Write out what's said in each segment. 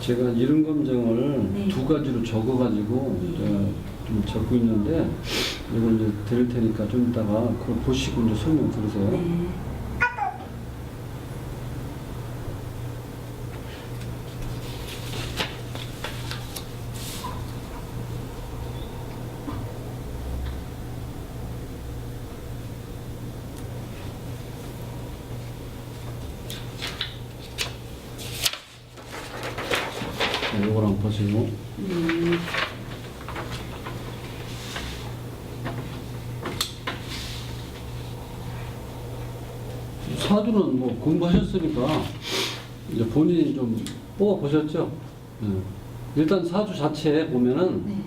제가 이름 검정을 네. 두 가지로 적어가지고 네. 좀 적고 있는데 이걸 이제 드릴 테니까 좀 이따가 그걸 보시고 이제 설명 들으세요. 네. 보시고 음, 사주는 뭐 공부하셨으니까 이제 본인이 좀 뽑아 보셨죠? 예. 일단 사주 자체에 보면은 네.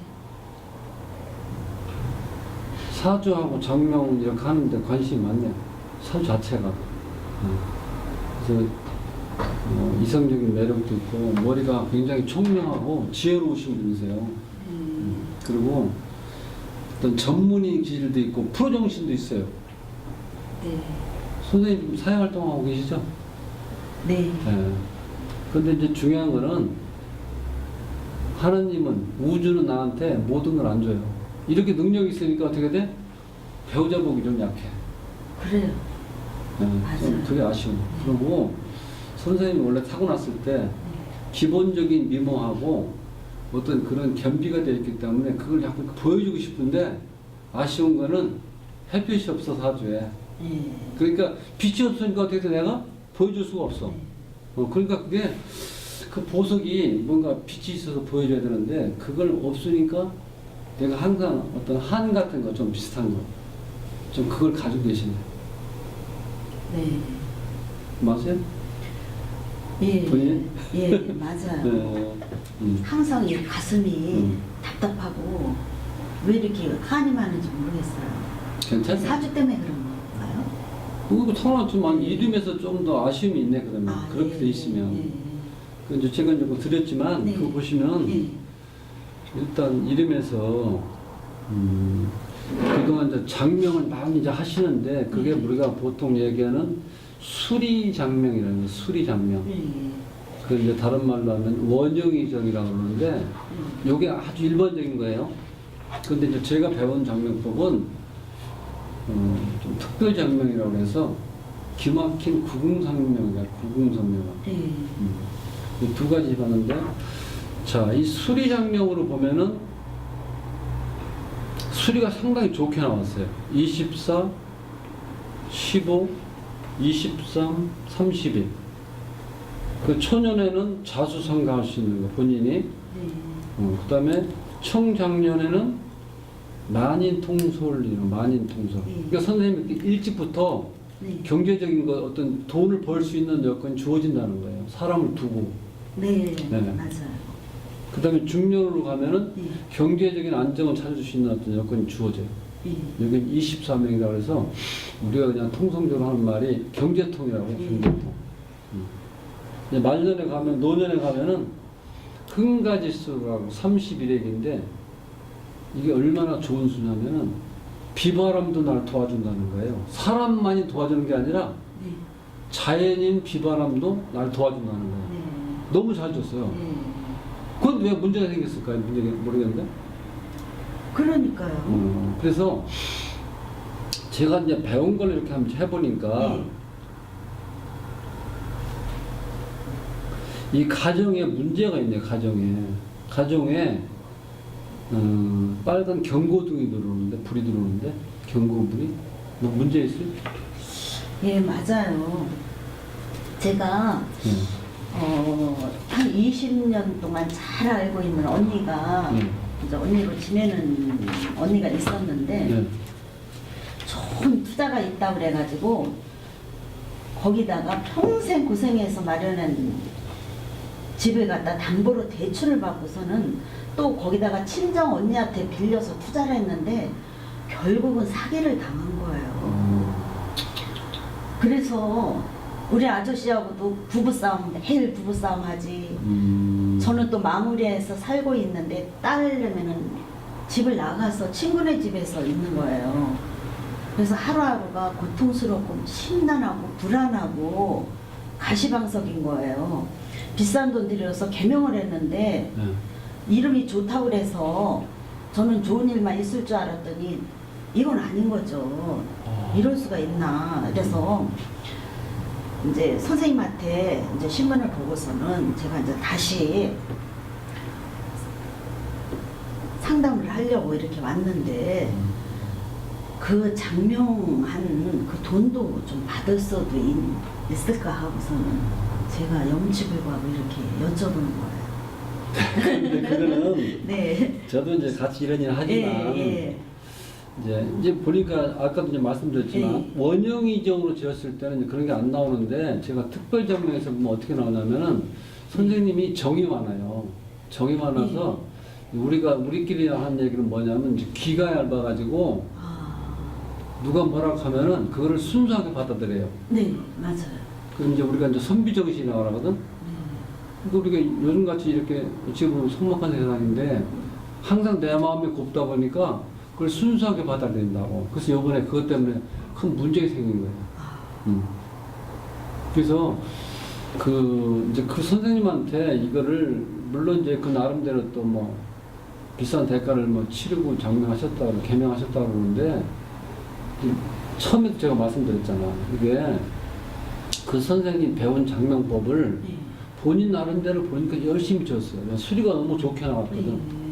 사주하고 장명 이렇게 하는데 관심이 많네요. 사주 자체가. 예. 그래서 뭐 이성적인 매력도 있고 머리가 굉장히 총명하고 지혜로우신 분이세요. 음, 그리고 어떤 전문의 기질도 있고 프로 정신도 있어요. 네. 선생님 사회 활동하고 계시죠? 네. 예. 근데 이제 중요한 거는 하나님은 우주는 나한테 모든 걸 안 줘요. 이렇게 능력이 있으니까 어떻게 돼? 배우자 보기 좀 약해. 그래요. 예. 맞아요. 좀 그게 아쉬워. 그리고 선생님이 원래 타고났을 때 네. 기본적인 미모하고 어떤 그런 겸비가 되어 있기 때문에 그걸 약간 보여주고 싶은데 아쉬운 거는 햇빛이 없어 사주에. 네. 그러니까 빛이 없으니까 어떻게 돼 내가 보여줄 수가 없어. 네. 어, 그러니까 그게 그 보석이 뭔가 빛이 있어서 보여줘야 되는데 그걸 없으니까 내가 항상 어떤 한 같은 거 좀 비슷한 거 좀 그걸 가지고 계시네. 네. 맞아요? 예. 본인? 예, 맞아요. 네. 음. 항상 이 가슴이 음. 답답하고 왜 이렇게 한이 많은지 모르겠어요. 괜찮아. 사주 때문에 그런 건가요? 그거 상관없지만 이름에서 좀 더 아쉬움이 있네 그러면 아, 그렇게 예, 돼 있으면 예, 그 이제 제가 이제 뭐 드렸지만 네. 그거 보시면 예. 일단 이름에서 음, 그동안 이제 장명을 많이 이제 하시는데 그게 네. 우리가 보통 얘기하는 수리 장명이라는 거예요. 수리 장명. 예. 그 이제 다른 말로 하면 원형이정이라고 그러는데 예. 이게 아주 일반적인 거예요. 근데 이제 제가 배운 장명법은 어, 좀 특별 장명이라고 해서 기막힌 구궁상명이야. 구궁상명. 예. 음. 이두 가지 봤는데 자, 이 수리 장명으로 보면은 수리가 상당히 좋게 나왔어요. 24, 15, 23, 31. 그 초년에는 자수성가할 수 있는 거 본인이 네. 어, 그 다음에 청장년에는 만인 통솔이로 만인 통솔. 네. 그러니까 선생님이 일찍부터 네. 경제적인 거 어떤 돈을 벌 수 있는 여건이 주어진다는 거예요. 사람을 두고. 네. 네. 맞아요. 그 다음에 중년으로 가면은 네. 경제적인 안정을 찾을 수 있는 어떤 여건이 주어져요. 예. 여기 24명이라고 그래서 우리가 그냥 통성적으로 하는 말이 경제통이라고 해요. 음. 경제통. 음. 말년에 가면 노년에 가면은 흥가지 수라고 31액인데 이게 얼마나 좋은 수냐면은 비바람도 날 도와준다는 거예요. 사람만이 도와주는 게 아니라 네. 자연인 비바람도 날 도와준다는 거예요. 네. 너무 잘 줬어요. 네. 그건 왜 문제가 생겼을까요? 문제가 모르겠는데. 그러니까요. 음, 그래서 제가 이제 배운 걸 이렇게 한번 해보니까 네. 이 가정에 문제가 있네 가정에 가정에 음, 빨간 경고등이 들어오는데 불이 들어오는데 경고불이 뭐 문제 있어요? 예, 맞아요. 제가 네. 어, 한 20년 동안 잘 알고 있는 언니가 네. 이제 언니로 지내는 언니가 있었는데 네. 좋은 투자가 있다고 그래가지고 거기다가 평생 고생해서 마련한 집을 갖다 담보로 대출을 받고서는 또 거기다가 친정 언니한테 빌려서 투자를 했는데 결국은 사기를 당한 거예요. 어, 그래서 우리 아저씨하고도 부부싸움 매일 부부싸움 하지. 음, 저는 또 마무리해서 살고 있는데 딸내면은 집을 나가서 친구네 집에서 있는 거예요. 그래서 하루하루가 고통스럽고 심란하고 불안하고 가시방석인 거예요. 비싼 돈 들여서 개명을 했는데 예. 이름이 좋다고 그래서 저는 좋은 일만 있을 줄 알았더니 이건 아닌 거죠. 아. 이럴 수가 있나. 그래서 이제 선생님한테 이제 신문을 보고서는 제가 이제 다시 상담을 하려고 이렇게 왔는데 그 장명한 그 돈도 좀 받을 수도 있, 있을까 하고서는 제가 염치불구하고 이렇게 여쭤보는 거예요. 근데 그거는 네. 저도 이제 같이 이런 일을 하지만 예, 예. 이제 이제 보니까 아까도 이제 말씀드렸지만 예. 원형 이정으로 지었을 때는 그런 게 안 나오는데 제가 특별 전명에서 보면 어떻게 나오냐면은 선생님이 정이 많아요. 정이 많아서 예. 우리가 우리끼리 한 얘기는 뭐냐면 이제 귀가 얇아가지고 아, 누가 뭐라고 하면은 그거를 순수하게 받아들여요. 네, 맞아요. 그 이제 우리가 이제 선비 정신이라고 하거든. 네. 그러니까 우리가 요즘 같이 이렇게 지금 속막한 세상인데 항상 내 마음이 곱다 보니까 그걸 순수하게 받아들인다고. 그래서 요번에 그것 때문에 큰 문제가 생긴 거예요. 아, 음. 그래서 그 이제 그 선생님한테 이거를 물론 이제 그 나름대로 또 뭐 비싼 대가를 뭐 치르고 장명하셨다고 개명하셨다고 그러는데 이 처음에 제가 말씀드렸잖아. 이게 그 선생님 배운 장명법을 네. 본인 나름대로 보니까 열심히 쳤어요. 수리가 너무 좋게 나왔거든.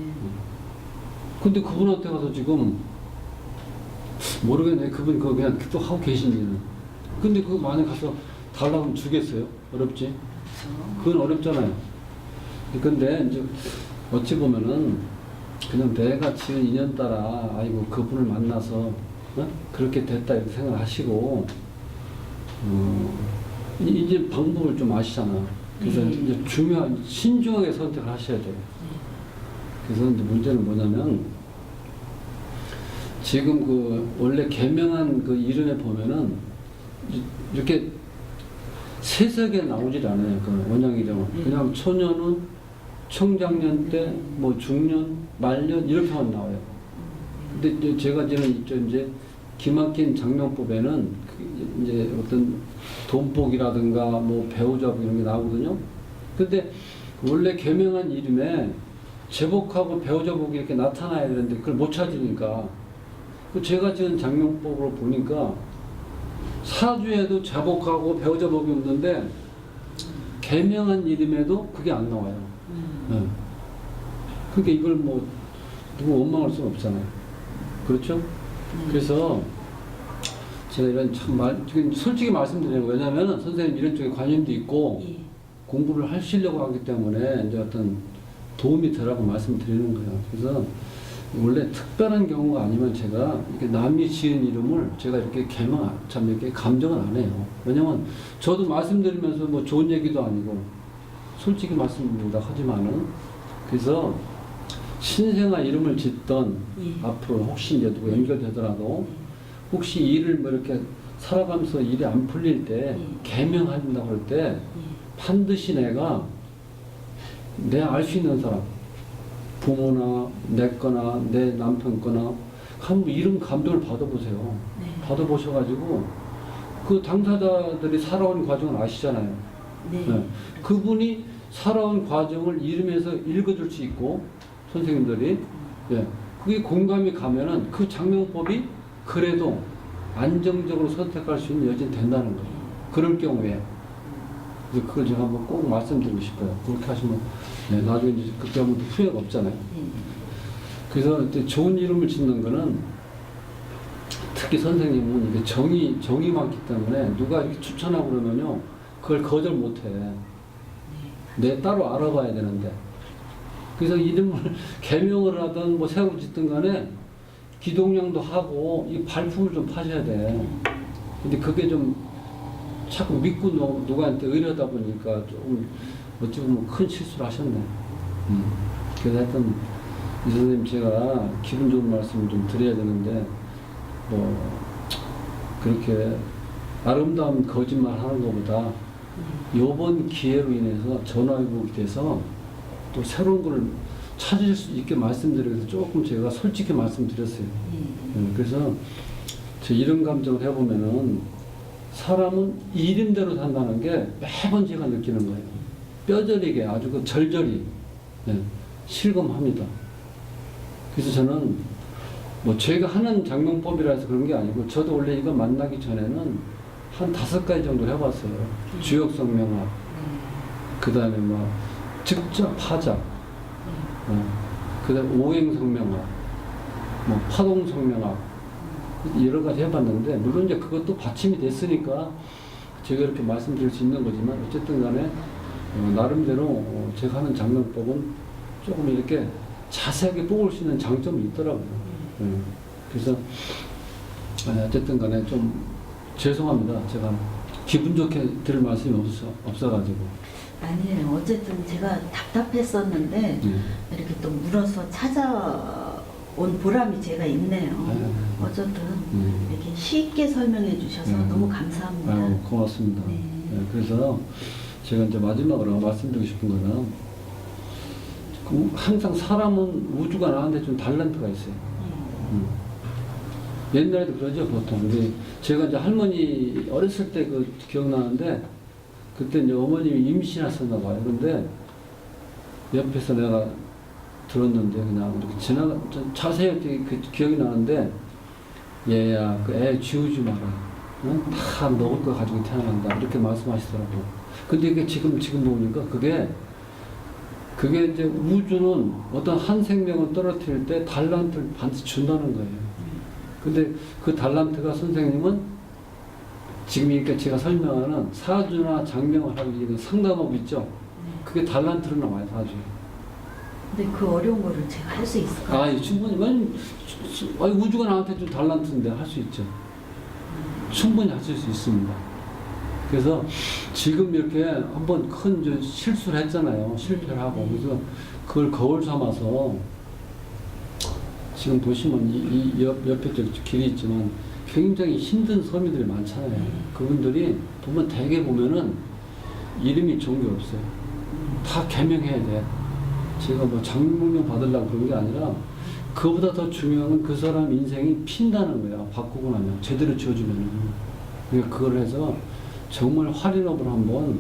네. 근데 그분한테 가서 지금 모르겠네. 그분 그거 그냥 또 하고 계신지는. 근데 그거 만약 가서 달라고 하면 주겠어요? 어렵지? 그건 어렵잖아요. 근데 이제 어찌 보면은 그냥 내가 지은 인연 따라 아이고 그분을 만나서 어? 그렇게 됐다 이렇게 생각하시고 어, 이- 이제 방법을 좀 아시잖아. 그래서 네. 이제 중요한 신중하게 선택을 하셔야 돼요. 그래서 이제 문제는 뭐냐면 지금 그 원래 개명한 그 이름에 보면은 이- 이렇게 세세하게 나오질 않아요. 그 원형 이름은 음. 그냥 초년은 청장년 때, 뭐 중년, 말년 이렇게만 나와요. 근데 제가 지금 이제 기막힌 장명법에는 그 이제 어떤 돈복이라든가 뭐 배우자복 이런 게 나오거든요. 근데 원래 개명한 이름에 제복하고 배우자복이 이렇게 나타나야 되는데 그걸 못 찾으니까 그 제가 지은 장명법으로 보니까 사주에도 제복하고 배우 자복이 없는데 개명한 이름에도 그게 안 나와요. 음. 네. 그러니까 이걸 뭐 누구 원망할 수는 없잖아요. 그렇죠? 네. 그래서 제가 이런 참 말, 지금 솔직히 말씀드리는 거예요. 왜냐면은 선생님 이런 쪽에 관심도 있고 예. 공부를 하시려고 하기 때문에 이제 어떤 도움이 되라고 말씀드리는 거예요. 그래서 원래 특별한 경우가 아니면 제가 이렇게 남이 지은 이름을 제가 이렇게 개명, 안- 참 이렇게 감정을 안 해요. 왜냐면 저도 말씀드리면서 뭐 좋은 얘기도 아니고 솔직히 말씀드린다 하지만은 그래서 신생아 이름을 짓던 예. 앞으로 혹시 이제 누구 연결되더라도 혹시 일을 뭐 이렇게 살아가면서 일이 안 풀릴 때 예. 개명한다고 할때 예. 반드시 내가 내 알 수 있는 사람 부모나 내 거나 내 남편 거나 한번 이런 감동을 받아보세요. 네. 받아보셔가지고 그 당사자들이 살아온 과정을 아시잖아요. 네. 네. 그분이 살아온 과정을 이름에서 읽어줄 수 있고 선생님들이 예. 그게 공감이 가면은 그 장명법이 그래도 안정적으로 선택할 수 있는 여지는 된다는 거예요. 그럴 경우에 그걸 제가 한번 꼭 말씀드리고 싶어요. 그렇게 하시면 네, 나중에 이제 그때 하면 후회가 없잖아요. 예. 그래서 이제 좋은 이름을 짓는 거는 특히 선생님은 이게 정이 정이 많기 때문에 누가 이렇게 추천하고 그러면요 그걸 거절 못 해. 내 따로 알아봐야 되는데. 그래서 이름을 개명을 하든 뭐 새로 짓든 간에 기동량도 하고 이 발품을 좀 파셔야 돼. 근데 그게 좀 자꾸 믿고 누- 누구한테 의뢰하다 보니까 조금 어찌 보면 큰 실수를 하셨네. 음. 그래서 하여튼 이 선생님 제가 기분 좋은 말씀을 좀 드려야 되는데 뭐 그렇게 아름다운 거짓말 하는 것보다 요번 기회로 인해서 전화위복이 돼서 또 새로운 걸 찾을 수 있게 말씀드리기 위해서 조금 제가 솔직히 말씀드렸어요. 예. 네, 그래서 제 이런 감정을 해보면은 사람은 이름대로 산다는 게 매번 제가 느끼는 거예요. 뼈저리게 아주 그 절절히 네, 실감합니다. 그래서 저는 뭐 제가 하는 장명법이라서 그런 게 아니고 저도 원래 이거 만나기 전에는 한 다섯 가지 정도 해봤어요. 주역성 명합, 그 다음에 뭐 직접 파작, 어, 그 다음에 오행성 명합, 뭐 파동성 명합 여러 가지 해봤는데 물론 이제 그것도 받침이 됐으니까 제가 이렇게 말씀드릴 수 있는 거지만 어쨌든 간에 어, 나름대로 어, 제가 하는 장명법은 조금 이렇게 자세하게 뽑을 수 있는 장점이 있더라고요. 음. 그래서 아, 어쨌든 간에 좀 죄송합니다. 제가 기분 좋게 들을 말씀이 없어, 없어가지고. 아니에요. 어쨌든 제가 답답했었는데 네. 이렇게 또 물어서 찾아온 보람이 제가 있네요. 네. 어쨌든 음. 이렇게 쉽게 설명해 주셔서 음. 너무 감사합니다. 아유, 고맙습니다. 네. 네, 그래서 제가 이제 마지막으로 말씀드리고 싶은 거는 그 항상 사람은 우주가 나한테 좀 달란트가 있어요. 음. 옛날에도 그러죠 보통 우리 제가 이제 할머니 어렸을 때 그 기억나는데 그때 이제 어머님이 임신하셨나 봐요. 그런데 옆에서 내가 들었는데 그냥 이렇게 지나가 좀 자세히 그 기억이 나는데 얘야 그 애 지우지 마라. 응? 다 먹을 거 가지고 태어난다 이렇게 말씀하시더라고. 근데 이게 지금 지금 보니까 그게 그게 이제 우주는 어떤 한 생명을 떨어뜨릴 때 달란트를 반드시 준다는 거예요. 근데 그 달란트가 선생님은 지금 이렇게 제가 설명하는 사주나 장명을 하기 위한 상담업 있죠? 그게 달란트로 나와요, 사주. 근데 그 어려운 거를 제가 할 수 있을까요? 아, 충분히. 아니, 우주가 나한테 좀 달란트인데 할 수 있죠. 충분히 하실 수 있습니다. 그래서 지금 이렇게 한번 큰저 실수를 했잖아요. 실패를 하고. 그래서 그걸 거울 삼아서 지금 보시면 이, 이 옆, 옆에 저 길이 있지만 굉장히 힘든 서민들이 많잖아요. 그분들이 보면 대개 보면은 이름이 게 없어요. 다 개명해야 돼. 제가 뭐 장명령 받으려고 그런 게 아니라 그보다 더 중요한 건 그 사람 인생이 핀다는 거야. 바꾸고 나면 제대로 지어주면은. 그러니까 그걸 해서 정말 할인업을 한번